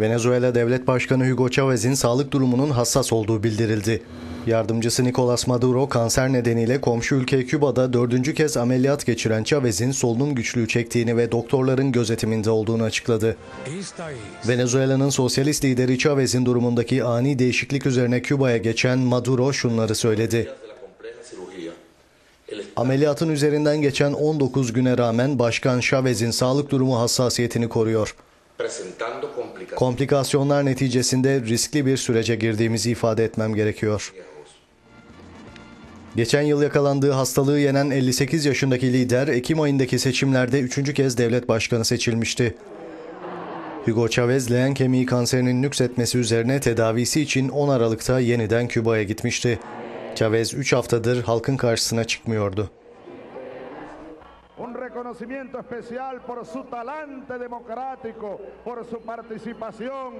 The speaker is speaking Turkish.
Venezuela Devlet Başkanı Hugo Chavez'in sağlık durumunun hassas olduğu bildirildi. Yardımcısı Nicolas Maduro kanser nedeniyle komşu ülke Küba'da dördüncü kez ameliyat geçiren Chavez'in solunum güçlüğü çektiğini ve doktorların gözetiminde olduğunu açıkladı. Venezuela'nın sosyalist lideri Chavez'in durumundaki ani değişiklik üzerine Küba'ya geçen Maduro şunları söyledi. Ameliyatın üzerinden geçen 19 güne rağmen Başkan Chavez'in sağlık durumu hassasiyetini koruyor. Komplikasyonlar neticesinde riskli bir sürece girdiğimizi ifade etmem gerekiyor. Geçen yıl yakalandığı hastalığı yenen 58 yaşındaki lider Ekim ayındaki seçimlerde üçüncü kez devlet başkanı seçilmişti. Hugo Chavez leğen kemiği kanserinin nüksetmesi üzerine tedavisi için 10 Aralık'ta yeniden Küba'ya gitmişti. Chavez 3 haftadır halkın karşısına çıkmıyordu. Un reconocimiento especial por su talante democrático, por su participación